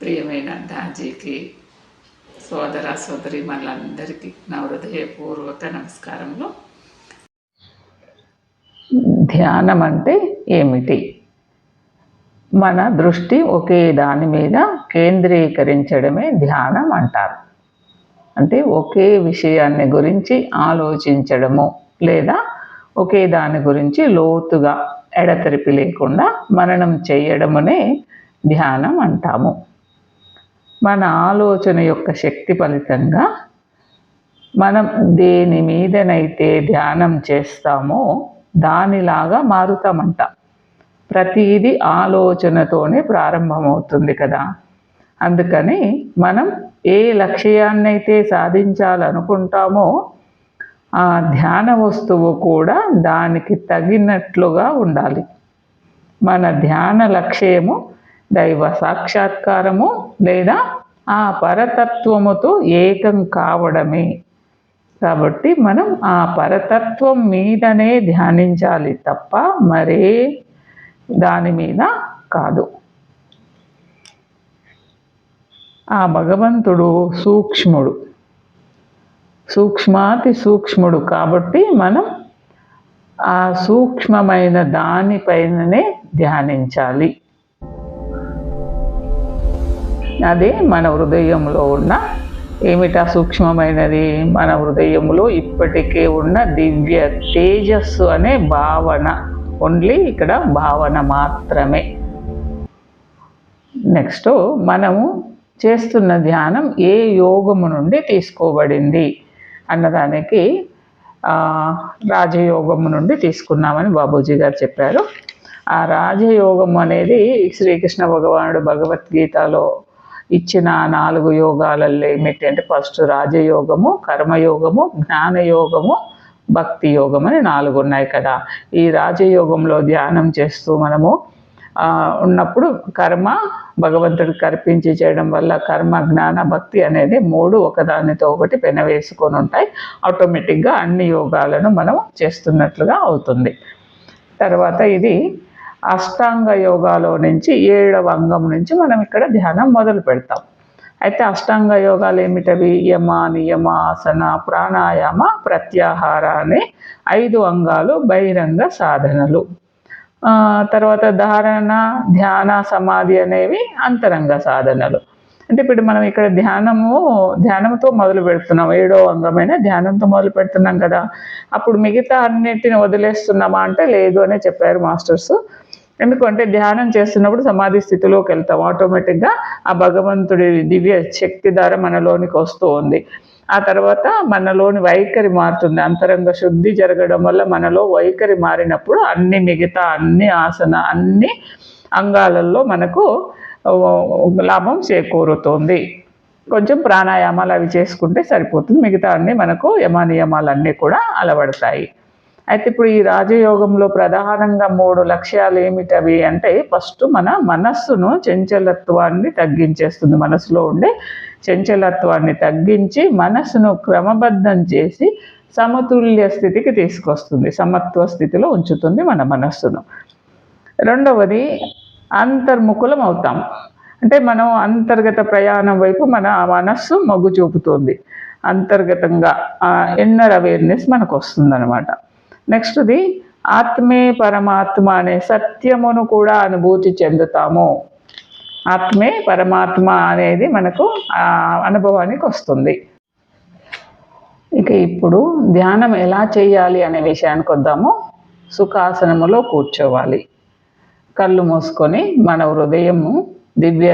ప్రియమైన దాజీకి సోదర సోదరి మనందరికీ నా హృదయపూర్వక నమస్కారములు. ధ్యానం అంటే ఏమిటి? మన దృష్టి ఒకే దాని మీద కేంద్రీకరించడమే ధ్యానం అంటారు. అంటే ఒకే విషయాన్ని గురించి ఆలోచించడము లేదా ఒకే దాని గురించి లోతుగా ఎడతెరిపి లేకుండా మననం చేయడమునే ధ్యానం అంటాము. మన ఆలోచన యొక్క శక్తి ఫలితంగా మనం దేని మీదనైతే ధ్యానం చేస్తామో దానిలాగా మారుతామంట. ప్రతిదీ ఆలోచనతోనే ప్రారంభమవుతుంది కదా. అందుకని మనం ఏ లక్ష్యాన్నైతే సాధించాలనుకుంటామో ఆ ధ్యాన వస్తువు కూడా దానికి తగినట్లుగా ఉండాలి. మన ధ్యాన లక్ష్యము దైవ సాక్షాత్కారము లేదా ఆ పరతత్వముతో ఏకం కావడమే. కాబట్టి మనం ఆ పరతత్వం మీదనే ధ్యానించాలి తప్ప మరే దాని మీద కాదు. ఆ భగవంతుడు సూక్ష్ముడు. సూక్ష్మాతి సూక్ష్ముడు కాబట్టి మనం ఆ సూక్ష్మమైన దానిపైననే ధ్యానించాలి. అది మన హృదయంలో ఉన్న ఏమిటా సూక్ష్మమైనది? మన హృదయంలో ఇప్పటికే ఉన్న దివ్య తేజస్సు అనే భావన. ఓన్లీ ఇక్కడ భావన మాత్రమే. నెక్స్ట్ మనము చేస్తున్న ధ్యానం ఏ యోగము నుండి తీసుకోబడింది? అన్నదానికి రాజయోగము నుండి తీసుకున్నామని బాబూజీ గారు చెప్పారు. ఆ రాజయోగం అనేది శ్రీకృష్ణ భగవానుడు భగవద్గీతలో ఇచ్చిన నాలుగు యోగాలలో ఏమిటంటే ఫస్ట్ రాజయోగము కర్మయోగము జ్ఞానయోగము భక్తి యోగం అని నాలుగు ఉన్నాయి కదా. ఈ రాజయోగంలో ధ్యానం చేస్తూ మనము ఉన్నప్పుడు కర్మ భగవంతుడికి కర్పించి చేయడం వల్ల కర్మ జ్ఞాన భక్తి అనేది మూడు ఒకదానితో ఒకటి పెనవేసుకొని ఉంటాయి. ఆటోమేటిక్గా అన్ని యోగాలను మనం చేస్తున్నట్లుగా అవుతుంది. తర్వాత ఇది అష్టాంగ యోగాలో నుంచి ఏడవ అంగం నుంచి మనం ఇక్కడ ధ్యానం మొదలు పెడతాం. అయితే అష్టాంగ యోగాలు ఏమిటవి? యమ నియమ ఆసన ప్రాణాయామ ప్రత్యాహార అనే ఐదు అంగాలు బహిరంగ సాధనలు. తర్వాత ధారణ ధ్యాన సమాధి అనేవి అంతరంగ సాధనలు. అంటే ఇప్పుడు మనం ఇక్కడ ధ్యానము ధ్యానంతో మొదలు పెడుతున్నాం. ఏడో అంగమైన ధ్యానంతో మొదలు పెడుతున్నాం కదా. అప్పుడు మిగతా అన్నిటిని వదిలేస్తున్నామా అంటే లేదు అనే చెప్పారు మాస్టర్స్. ఎందుకంటే ధ్యానం చేస్తున్నప్పుడు సమాధి స్థితిలోకి వెళ్తాం. ఆటోమేటిక్గా ఆ భగవంతుడి దివ్య శక్తి ద్వారా మనలోనికి వస్తూ ఉంది. ఆ తర్వాత మనలోని వైఖరి మారుతుంది. అంతరంగ శుద్ధి జరగడం వల్ల మనలో వైఖరి మారినప్పుడు అన్ని మిగతా అన్ని ఆసన అన్ని అంగాలలో మనకు లాభం చేకూరుతుంది. కొంచెం ప్రాణాయామాలు అవి చేసుకుంటే సరిపోతుంది. మిగతా అన్నీ మనకు యమానియమాలన్నీ కూడా అలవడతాయి. అయితే ఇప్పుడు ఈ రాజయోగంలో ప్రధానంగా మూడు లక్ష్యాలు ఏమిటవి అంటే ఫస్ట్ మన మనస్సును చంచలత్వాన్ని తగ్గించేస్తుంది. మనసులో ఉండే చంచలత్వాన్ని తగ్గించి మనస్సును క్రమబద్ధం చేసి సమతుల్య స్థితికి తీసుకొస్తుంది. సమత్వ స్థితిలో ఉంచుతుంది మన మనస్సును. రెండవది అంతర్ముఖులం అవుతాం. అంటే మనం అంతర్గత ప్రయాణం వైపు మన మనస్సు మొగ్గు చూపుతుంది. అంతర్గతంగా ఇన్నర్ అవేర్నెస్ మనకు వస్తుందన్నమాట నెక్స్ట్ది ఆత్మే పరమాత్మ అనే సత్యమును కూడా అనుభూతి చెందుతాము. ఆత్మే పరమాత్మ అనేది మనకు అనుభవానికి వస్తుంది. ఇక ఇప్పుడు ధ్యానం ఎలా చేయాలి అనే విషయానికి వద్దాము. సుఖాసనములో కూర్చోవాలి. కళ్ళు మూసుకొని మన హృదయము దివ్య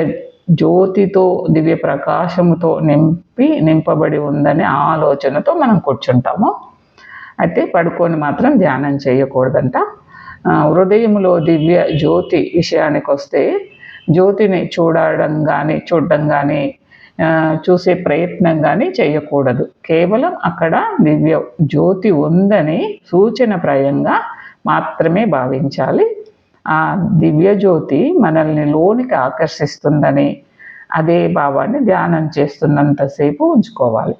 జ్యోతితో దివ్య ప్రకాశముతో నింపి నింపబడి ఉందనే ఆలోచనతో మనం కూర్చుంటాము. అయితే పడుకొని మాత్రం ధ్యానం చేయకూడదంట. హృదయంలో దివ్య జ్యోతి విషయానికి వస్తే జ్యోతిని చూడడం కానీ చూడడం కానీ చూసే ప్రయత్నం కానీ చేయకూడదు. కేవలం అక్కడ దివ్య జ్యోతి ఉందని సూచనప్రాయంగా మాత్రమే భావించాలి. ఆ దివ్య జ్యోతి మనల్ని లోనికి ఆకర్షిస్తుందని అదే భావాన్ని ధ్యానం చేస్తున్నంతసేపు ఉంచుకోవాలి.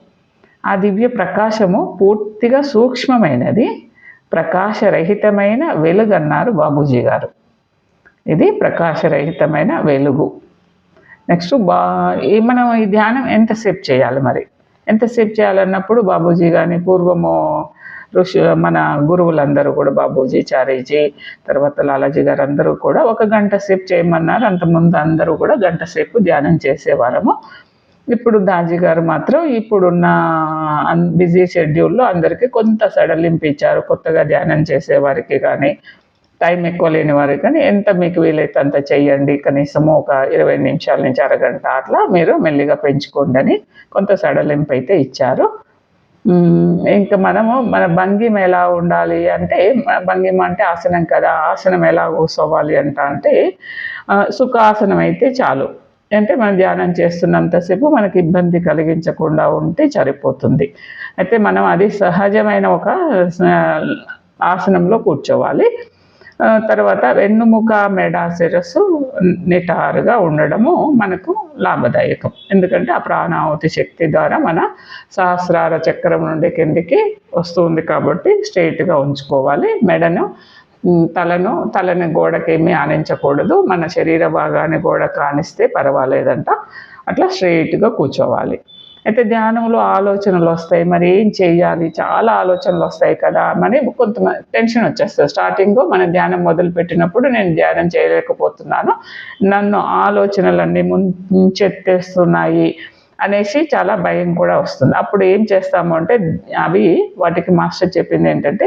ఆ దివ్య ప్రకాశము పూర్తిగా సూక్ష్మమైనది. ప్రకాశరహితమైన వెలుగు అన్నారు బాబూజీ గారు. ఇది ప్రకాశరహితమైన వెలుగు. నెక్స్ట్ బా ఈ మనం ఈ ధ్యానం ఎంతసేపు చేయాలి మరి? ఎంతసేపు చేయాలన్నప్పుడు బాబూజీ కానీ పూర్వము ఋషి మన గురువులందరూ కూడా బాబూజీ చారీజీ తర్వాత లాలాజీ గారు అందరూ కూడా ఒక గంట సేపు చేయమన్నారు. అంతకుముందు అందరూ కూడా గంట సేపు ధ్యానం చేసేవారము. ఇప్పుడు దాజీ గారు మాత్రం ఇప్పుడున్న బిజీ షెడ్యూల్లో అందరికీ కొంత సడలింపు ఇచ్చారు కొత్తగా ధ్యానం చేసే వారికి కానీ టైం ఎక్కువ లేని వారికి కానీ ఎంత మీకు వీలైతే అంత చెయ్యండి కనీసము ఒక ఇరవై నిమిషాల నుంచి అరగంట అట్లా మీరు మెల్లిగా పెంచుకోండి అని కొంత సడలింపు అయితే ఇచ్చారు. ఇంకా మనము మన భంగిమ ఎలా ఉండాలి అంటే భంగిమ అంటే ఆసనం కదా ఆసనం ఎలా కూర్చోవాలి అంట అంటే సుఖాసనం అయితే చాలు. అంటే మనం ధ్యానం చేస్తున్నంతసేపు మనకి ఇబ్బంది కలిగించకుండా ఉంటే సరిపోతుంది. అయితే మనం అది సహజమైన ఒక ఆసనంలో కూర్చోవాలి. తర్వాత వెన్నుముక మెడ శిరస్సు నిటారుగా ఉండడము మనకు లాభదాయకం. ఎందుకంటే ఆ ప్రాణావతి శక్తి ద్వారా మన సహస్రార చక్రం నుండి కిందికి వస్తుంది కాబట్టి స్ట్రైట్గా ఉంచుకోవాలి. మెడను తలను తలని గోడకేమీ ఆనించకూడదు. మన శరీర భాగాన్ని గోడకు ఆనిస్తే పర్వాలేదంట. అట్లా స్ట్రైట్గా కూర్చోవాలి. అయితే ధ్యానంలో ఆలోచనలు వస్తాయి. మరి ఏం చేయాలి? చాలా ఆలోచనలు వస్తాయి కదా అని కొంత టెన్షన్ వచ్చేస్తుంది. స్టార్టింగ్ మన ధ్యానం మొదలుపెట్టినప్పుడు నేను ధ్యానం చేయలేకపోతున్నాను. నన్ను ఆలోచనలన్నీ ముంచెత్తేస్తున్నాయి. అనేసి చాలా భయం కూడా వస్తుంది. అప్పుడు ఏం చేస్తాము అంటే అవి వాటికి మాస్టర్ చెప్పింది ఏంటంటే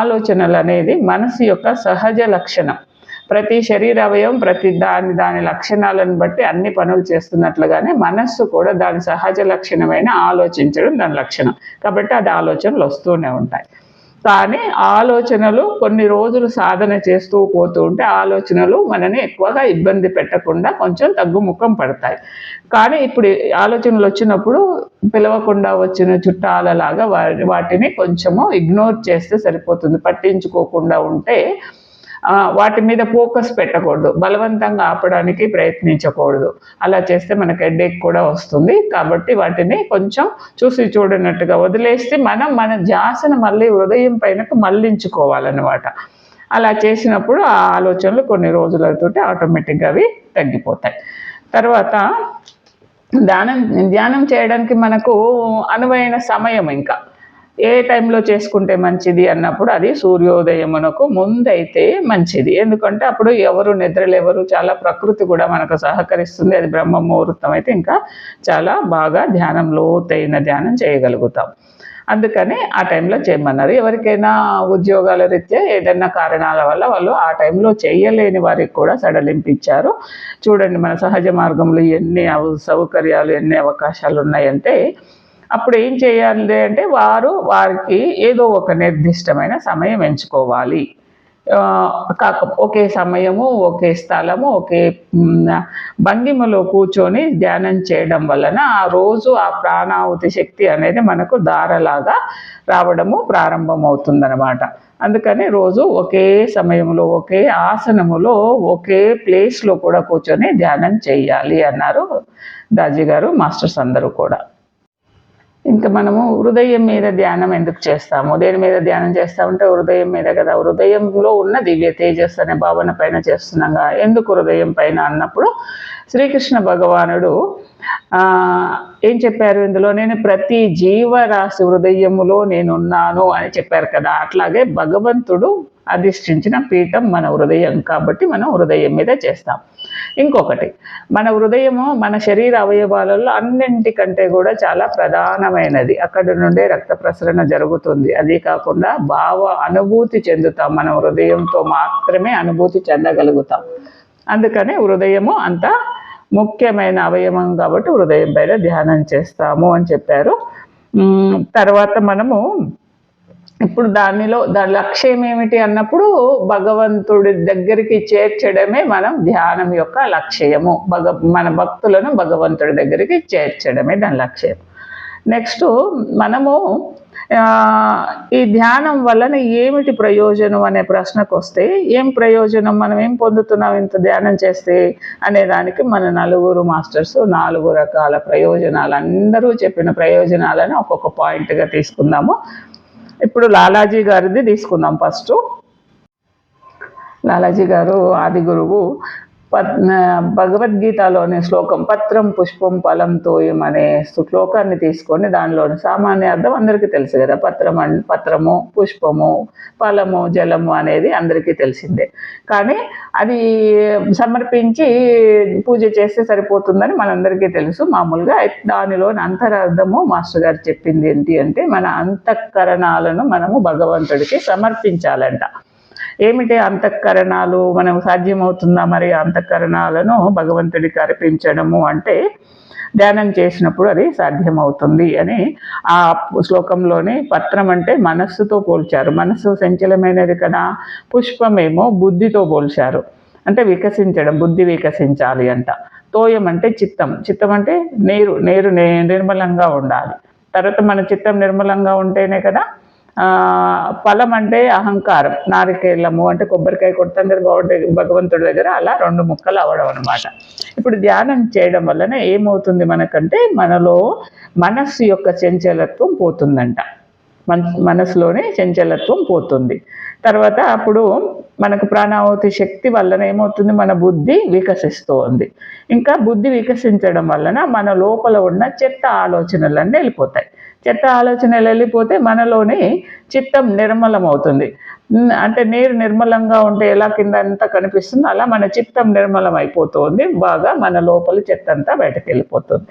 ఆలోచనలు అనేది మనసు యొక్క సహజ లక్షణం. ప్రతి శరీర అవయవం ప్రతి దాని దాని లక్షణాలను బట్టి అన్ని పనులు చేస్తున్నట్లుగానే మనస్సు కూడా దాని సహజ లక్షణమైన ఆలోచించడం దాని లక్షణం. కాబట్టి అది ఆలోచనలు వస్తూనే ఉంటాయి. కానీ ఆలోచనలు కొన్ని రోజులు సాధన చేస్తూ పోతూ ఉంటే ఆలోచనలు మనని ఎక్కువగా ఇబ్బంది పెట్టకుండా కొంచెం తగ్గుముఖం పడతాయి. కానీ ఇప్పుడు ఆలోచనలు వచ్చినప్పుడు పిలవకుండా వచ్చిన చుట్టాలలాగా వాటిని కొంచెము ఇగ్నోర్ చేస్తే సరిపోతుంది. పట్టించుకోకుండా ఉంటే వాటి మీద ఫోకస్ పెట్టకూడదు. బలవంతంగా ఆపడానికి ప్రయత్నించకూడదు. అలా చేస్తే మనకు హెడ్ఏక్ కూడా వస్తుంది. కాబట్టి వాటిని కొంచెం చూసి చూడనట్టుగా వదిలేస్తే మనం మన ధ్యాసను మళ్ళీ హృదయం పైనకు మళ్ళించుకోవాలన్నమాట. అలా చేసినప్పుడు ఆ ఆలోచనలు కొన్ని రోజులు అవుతుంటే ఆటోమేటిక్గా అవి తగ్గిపోతాయి. తర్వాత ధ్యానం ధ్యానం చేయడానికి మనకు అనువైన సమయం ఇంకా. ఏ టైంలో చేసుకుంటే మంచిది అన్నప్పుడు అది సూర్యోదయమునకు ముందైతే మంచిది. ఎందుకంటే అప్పుడు ఎవరు నిద్రలేవరు చాలా ప్రకృతి కూడా మనకు సహకరిస్తుంది. అది బ్రహ్మ ముహూర్తం అయితే ఇంకా చాలా బాగా ధ్యానం లోతైన ధ్యానం చేయగలుగుతాం. అందుకని ఆ టైంలో చేయమన్నారు. ఎవరికైనా ఉద్యోగాల రీత్యా ఏదైనా కారణాల వల్ల వాళ్ళు ఆ టైంలో చేయలేని వారికి కూడా సడలింపించారు చూడండి మన సహజ మార్గంలో ఎన్ని సౌకర్యాలు ఎన్ని అవకాశాలు ఉన్నాయంటే అప్పుడు ఏం చేయాలి అంటే వారు వారికి ఏదో ఒక నిర్దిష్టమైన సమయం ఎంచుకోవాలి. కాక ఒకే సమయము ఒకే స్థలము ఒకే భంగిమలో కూర్చొని ధ్యానం చేయడం వలన ఆ రోజు ఆ ప్రాణాహుతి శక్తి అనేది మనకు దారలాగా రావడము ప్రారంభమవుతుందనమాట అందుకని రోజు ఒకే సమయంలో ఒకే ఆసనములో ఒకే ప్లేస్లో కూడా కూర్చొని ధ్యానం చేయాలి అన్నారు దాజీ గారు మాస్టర్స్ అందరూ కూడా. ఇంకా మనము హృదయం మీద ధ్యానం ఎందుకు చేస్తాము? దేని మీద ధ్యానం చేస్తామంటే హృదయం మీద కదా. హృదయంలో ఉన్న దివ్య తేజస్ అనే భావన పైన చేస్తున్నాగా ఎందుకు హృదయం పైన అన్నప్పుడు శ్రీకృష్ణ భగవానుడు ఏం చెప్పారు ఇందులో? నేను ప్రతి జీవరాశి హృదయములో నేనున్నాను అని చెప్పారు కదా. అట్లాగే భగవంతుడు అధిష్ఠించిన పీఠం మన హృదయం కాబట్టి మనం హృదయం మీద చేస్తాం. ఇంకొకటి మన హృదయము మన శరీర అవయవాలలో అన్నింటికంటే కూడా చాలా ప్రధానమైనది. అక్కడి నుండే రక్త ప్రసరణ జరుగుతుంది. అది కాకుండా భావ అనుభూతి చెందుతాం. మన హృదయంతో మాత్రమే అనుభూతి చెందగలుగుతాం. అందుకనే హృదయము అంత ముఖ్యమైన అవయవం కాబట్టి హృదయం పైన ధ్యానం చేస్తాము అని చెప్పారు. తర్వాత మనము ఇప్పుడు దానిలో దాని లక్ష్యం ఏమిటి అన్నప్పుడు భగవంతుడి దగ్గరికి చేర్చడమే మనం ధ్యానం యొక్క లక్ష్యము. భగ మన భక్తులను భగవంతుడి దగ్గరికి చేర్చడమే దాని లక్ష్యం. నెక్స్ట్ మనము ఈ ధ్యానం వలన ఏమిటి ప్రయోజనం అనే ప్రశ్నకు వస్తే ఏం ప్రయోజనం? మనం ఏం పొందుతున్నాం ఇంత ధ్యానం చేస్తే అనే దానికి మన నలుగురు మాస్టర్స్ నాలుగు రకాల ప్రయోజనాలు అందరూ చెప్పిన ప్రయోజనాలను ఒక్కొక్క పాయింట్గా తీసుకుందాము. ఇప్పుడు లాలాజీ గారిది తీసుకుందాం ఫస్ట్. లాలాజీ గారు ఆది గురువు. భగవద్గీతలోని శ్లోకం పత్రం పుష్పం ఫలం తోయం అనే శ్లోకాన్ని తీసుకొని దానిలోని సామాన్య అర్థం అందరికీ తెలుసు కదా. పత్రం అన్ పత్రము పుష్పము ఫలము జలము అనేది అందరికీ తెలిసిందే. కానీ అది సమర్పించి పూజ చేస్తే సరిపోతుందని మనందరికీ తెలుసు. మామూలుగా దానిలోని అంతరార్థము మాస్టర్ గారు చెప్పింది ఏంటి అంటే మన అంతఃకరణాలను మనము భగవంతుడికి సమర్పించాలంట. ఏమిటి అంతఃకరణాలు? మనం సాధ్యమవుతుందా మరి అంతఃకరణాలను భగవంతుడికి అర్పించడము అంటే ధ్యానం చేసినప్పుడు అది సాధ్యమవుతుంది అని ఆ శ్లోకంలోని పత్రం అంటే మనస్సుతో పోల్చారు. మనస్సు సంచలమైనది కదా. పుష్పమేమో బుద్ధితో పోల్చారు. అంటే వికసించడం బుద్ధి వికసించాలి అంట. తోయం అంటే చిత్తం. చిత్తం అంటే నీరు. నీరు నే- నిర్మలంగా ఉండాలి. తర్వాత మన చిత్తం నిర్మలంగా ఉంటేనే కదా ఫలం అంటే అహంకారం. నారికేళ్ళము అంటే కొబ్బరికాయ కొడతాం కదా భగవంతుడి దగ్గర అలా రెండు ముక్కలు అవడం అనమాట ఇప్పుడు ధ్యానం చేయడం వలన ఏమవుతుంది మనకంటే మనలో మనస్సు యొక్క చంచలత్వం పోతుందంట. మన మనసులోనే చంచలత్వం పోతుంది. తర్వాత అప్పుడు మనకు ప్రాణావతి శక్తి వలన ఏమవుతుంది? మన బుద్ధి వికసిస్తూ ఉంది ఇంకా బుద్ధి వికసించడం వలన మన లోపల ఉన్న చెత్త ఆలోచనలన్నీ వెళ్ళిపోతాయి. చెత్త ఆలోచనలు వెళ్ళిపోతే మనలోని చిత్తం నిర్మలం అవుతుంది అంటే నీరు నిర్మలంగా ఉంటే ఎలా కింద అంతా కనిపిస్తుందో అలా మన చిత్తం నిర్మలం అయిపోతుంది బాగా మన లోపల చెత్త అంతా బయటకు వెళ్ళిపోతుంది.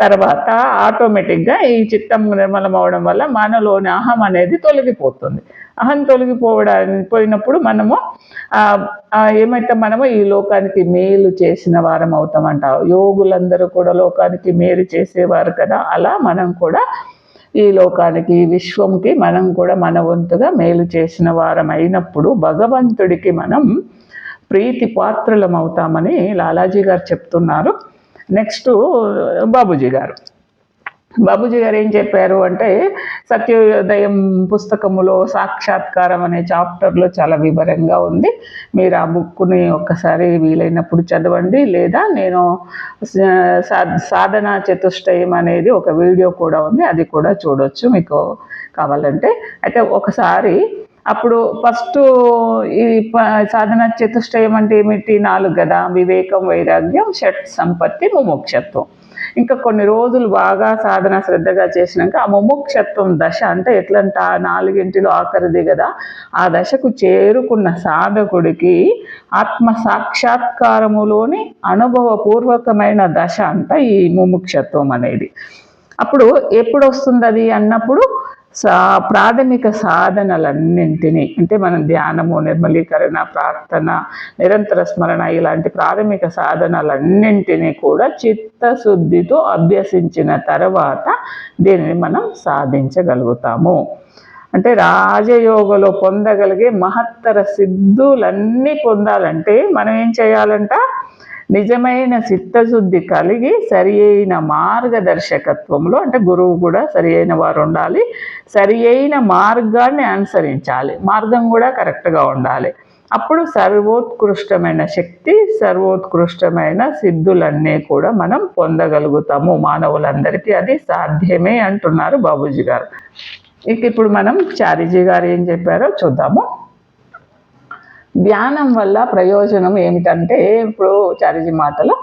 తర్వాత ఆటోమేటిక్గా ఈ చిత్తం నిర్మలం అవడం వల్ల మనలోని అహం అనేది తొలగిపోతుంది. అహం తొలగిపోవడానికి పోయినప్పుడు మనము ఏమైతే మనము ఈ లోకానికి మేలు చేసిన వారం అవుతామంట యోగులందరూ కూడా లోకానికి మేలు చేసేవారు కదా? అలా మనం కూడా ఈ లోకానికి విశ్వంకి మనం కూడా మన వంతుగా మేలు చేసిన వారం అయినప్పుడు భగవంతుడికి మనం ప్రీతి పాత్రలం అవుతామని లాలాజీ గారు చెప్తున్నారు. నెక్స్ట్ బాబుజీ గారు. బాబుజీ గారు ఏం చెప్పారు అంటే సత్యోదయం పుస్తకములో సాక్షాత్కారం అనే చాప్టర్లో చాలా వివరంగా ఉంది. మీరు ఆ బుక్ని ఒక్కసారి వీలైనప్పుడు చదవండి లేదా నేను సా- సాధన చతుష్టయం అనేది ఒక వీడియో కూడా ఉంది అది కూడా చూడొచ్చు మీకు కావాలంటే. అయితే ఒకసారి అప్పుడు ఫస్ట్ ఈ సాధన చతుష్టయం అంటే ఏమిటి? నాలుగు కదా వివేకం వైరాగ్యం షట్ సంపత్తి ముముక్షత్వం. ఇంకా కొన్ని రోజులు బాగా సాధన శ్రద్ధగా చేసినాక ఆ ముముక్షత్వం దశ అంటే ఎట్లంట నాలుగింటిలో ఆఖరిది కదా ఆ దశకు చేరుకున్న సాధకుడికి ఆత్మ సాక్షాత్కారములోని అనుభవపూర్వకమైన దశ అంట ఈ ముముక్షత్వం అనేది. అప్పుడు ఎప్పుడు వస్తుంది అది అన్నప్పుడు సా ప్రాథమిక సాధనలన్నింటినీ అంటే మనం ధ్యానము నిర్మలీకరణ ప్రార్థన నిరంతర స్మరణ ఇలాంటి ప్రాథమిక సాధనలన్నింటినీ కూడా చిత్తశుద్ధితో అభ్యసించిన తర్వాత దీనిని మనం సాధించగలుగుతాము. అంటే రాజయోగలో పొందగలిగే మహత్తర సిద్ధులన్నీ పొందాలంటే మనం ఏం చేయాలంట? నిజమైన చిత్తశుద్ధి కలిగి సరి అయిన మార్గదర్శకత్వంలో అంటే గురువు కూడా సరి అయిన వారు ఉండాలి. సరి అయిన మార్గాన్ని అనుసరించాలి. మార్గం కూడా కరెక్ట్గా ఉండాలి. అప్పుడు సర్వోత్కృష్టమైన శక్తి సర్వోత్కృష్టమైన సిద్ధులన్నీ కూడా మనం పొందగలుగుతాము. మానవులందరికీ అది సాధ్యమే అంటున్నారు బాబూజీ గారు. ఇక ఇప్పుడు మనం చారీజీ గారు ఏం చెప్పారో చూద్దాము. ధ్యానం వల్ల ప్రయోజనం ఏమిటంటే ఇప్పుడు చారిజీ మాటలో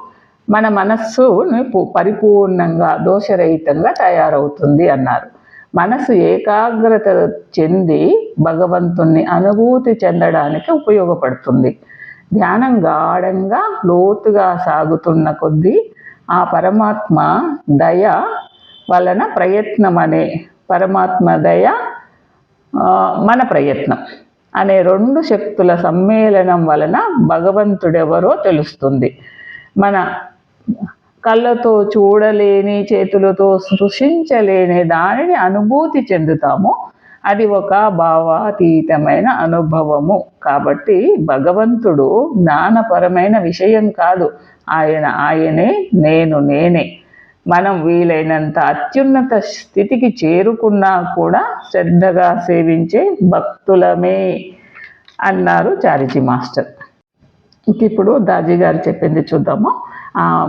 మన మనస్సును పరిపూర్ణంగా దోషరహితంగా తయారవుతుంది అన్నారు. మనసు ఏకాగ్రత చెంది భగవంతుణ్ణి అనుభూతి చెందడానికి ఉపయోగపడుతుంది. ధ్యానం గాఢంగా లోతుగా సాగుతున్న కొద్దీ ఆ పరమాత్మ దయ వలన ప్రయత్నం అనే పరమాత్మ దయ మన ప్రయత్నం. అనే రెండు శక్తుల సమ్మేళనం వలన భగవంతుడెవరో తెలుస్తుంది. మన కళ్ళతో చూడలేని చేతులతో సృష్టించలేని దానిని అనుభూతి చెందుతాము. అది ఒక భావాతీతమైన అనుభవము. కాబట్టి భగవంతుడు జ్ఞానపరమైన విషయం కాదు. ఆయన ఆయనే నేను నేనే. మనం వీలైనంత అత్యున్నత స్థితికి చేరుకున్నా కూడా శ్రద్ధగా సేవించే భక్తులమే అన్నారు చారిజీ మాస్టర్. ఇంక ఇప్పుడు దాజీ గారు చెప్పింది చూద్దాము.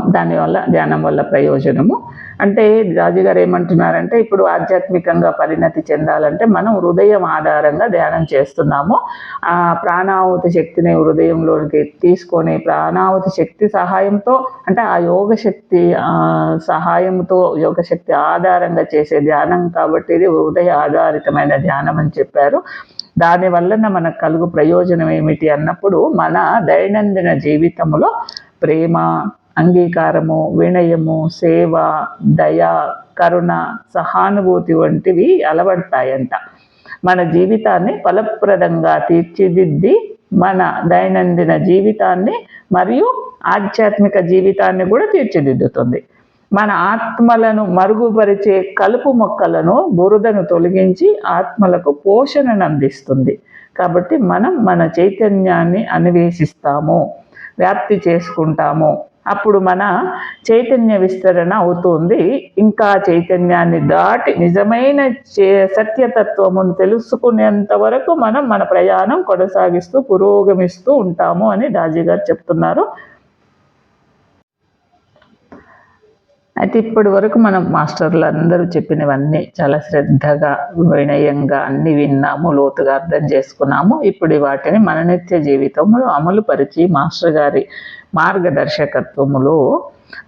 దానివల్ల ధ్యానం వల్ల ప్రయోజనము. అంటే రాజుగారు ఏమంటున్నారంటే ఇప్పుడు ఆధ్యాత్మికంగా పరిణతి చెందాలంటే మనం హృదయం ఆధారంగా ధ్యానం చేస్తున్నాము. ఆ ప్రాణావతి శక్తిని హృదయంలోనికి తీసుకొని ప్రాణావతి శక్తి సహాయంతో అంటే ఆ యోగ శక్తి సహాయంతో యోగ శక్తి ఆధారంగా చేసే ధ్యానం కాబట్టి ఇది హృదయ ఆధారితమైన ధ్యానం అని చెప్పారు. దాని వలన మనకు కలుగు ప్రయోజనం ఏమిటి అన్నప్పుడు మన దైనందిన జీవితంలో ప్రేమ అంగీకారము వినయము సేవ దయ కరుణ సహానుభూతి వంటివి అలవడతాయంట. మన జీవితాన్ని ఫలప్రదంగా తీర్చిదిద్ది మన దైనందిన జీవితాన్ని మరియు ఆధ్యాత్మిక జీవితాన్ని కూడా తీర్చిదిద్దుతుంది. మన ఆత్మలను మరుగుపరిచే కలుపు మొక్కలను బురదను తొలగించి ఆత్మలకు పోషణను అందిస్తుంది. కాబట్టి మనం మన చైతన్యాన్ని అన్వేషిస్తాము వ్యాప్తి చేసుకుంటాము. అప్పుడు మన చైతన్య విస్తరణ అవుతుంది. ఇంకా చైతన్యాన్ని దాటి నిజమైన సత్యతత్వమును తెలుసుకునేంత వరకు మనం మన ప్రయాణం కొనసాగిస్తూ పురోగమిస్తూ ఉంటాము అని దాజీ గారు చెప్తున్నారు. అయితే ఇప్పటి వరకు మనం మాస్టర్లు అందరూ చెప్పినవన్నీ చాలా శ్రద్ధగా వినయంగా అన్ని విన్నాము లోతుగా అర్థం చేసుకున్నాము. ఇప్పుడు వాటిని మన నిత్య జీవితంలో అమలు పరిచి మాస్టర్ గారి మార్గదర్శకత్వములో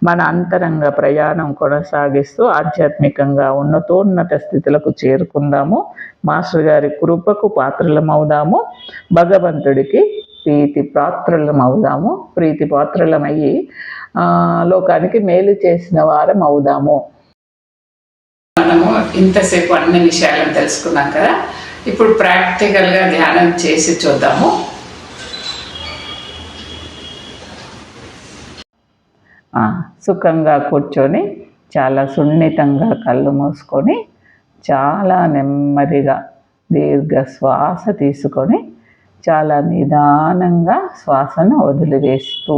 మన అంతరంగ ప్రయాణం కొనసాగిస్తూ ఆధ్యాత్మికంగా ఉన్నతోన్నత స్థితులకు చేరుకుందాము. మాస్టర్ గారి కృపకు పాత్రలమవుదాము. భగవంతుడికి ప్రీతి పాత్రలం అవుదాము ప్రీతి పాత్రలమయ్యి లోకానికి మేలు చేసిన వారం అవుదాము. మనము ఇంతసేపు అన్ని విషయాలను తెలుసుకున్నాం కదా. ఇప్పుడు ప్రాక్టికల్గా ధ్యానం చేసి చూద్దాము. సుఖంగా కూర్చొని చాలా సున్నితంగా కళ్ళు మూసుకొని చాలా నెమ్మదిగా దీర్ఘ శ్వాస తీసుకొని చాలా నిదానంగా శ్వాసను వదిలివేస్తూ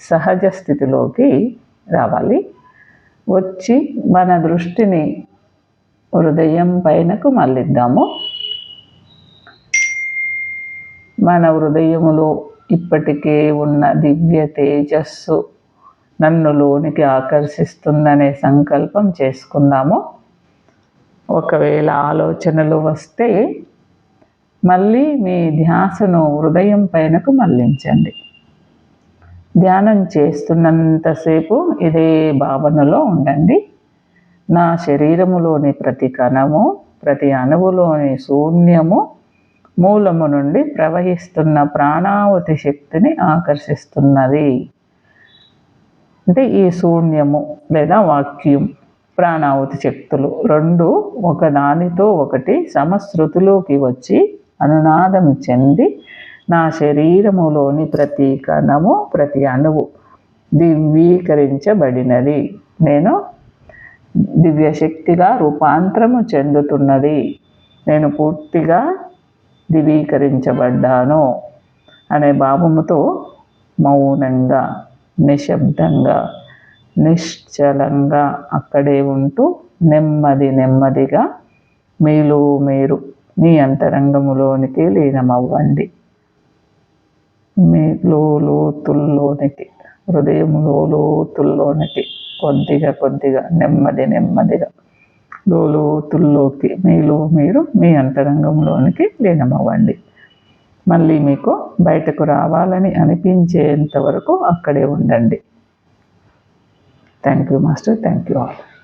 సహజ స్థితిలోకి రావాలి. వచ్చి మన దృష్టిని హృదయం పైనకు మళ్ళిద్దాము. మన హృదయములో ఇప్పటికే ఉన్న దివ్య తేజస్సు నన్ను లోనికి ఆకర్షిస్తుందనే సంకల్పం చేసుకుందాము. ఒకవేళ ఆలోచనలు వస్తే మళ్ళీ మీ ధ్యాసను హృదయం పైనకు మళ్ళించండి. ధ్యానం చేస్తున్నంతసేపు ఇదే భావనలో ఉండండి. నా శరీరములోని ప్రతి కణము ప్రతి అణువులోని శూన్యము మూలము నుండి ప్రవహిస్తున్న ప్రాణావతి శక్తిని ఆకర్షిస్తున్నది. అంటే ఈ శూన్యము లేదా వాక్యూమ్ ప్రాణావతి శక్తులు రెండు ఒకదానితో ఒకటి సమశ్రుతిలోకి వచ్చి అనునాదం చెంది నా శరీరములోని ప్రతి కణము ప్రతి అణువు దివ్యీకరించబడినది. నేను దివ్యశక్తిగా రూపాంతరము చెందుతున్నది. నేను పూర్తిగా దివీకరించబడ్డాను అనే భావముతో మౌనంగా నిశ్శబ్దంగా నిశ్చలంగా అక్కడే ఉంటూ నెమ్మది నెమ్మదిగా మీలో మీరు మీ అంతరంగములోనికి లీనమవ్వండి. మీ లోతుల్లోనికి హృదయంలో లోతుల్లోనికి కొద్దిగా కొద్దిగా నెమ్మది నెమ్మదిగా లోతుల్లోకి మీలో మీరు మీ అంతరంగంలోనికి లీనమవ్వండి. మళ్ళీ మీకు బయటకు రావాలని అనిపించేంత వరకు అక్కడే ఉండండి. Thank you master thank you all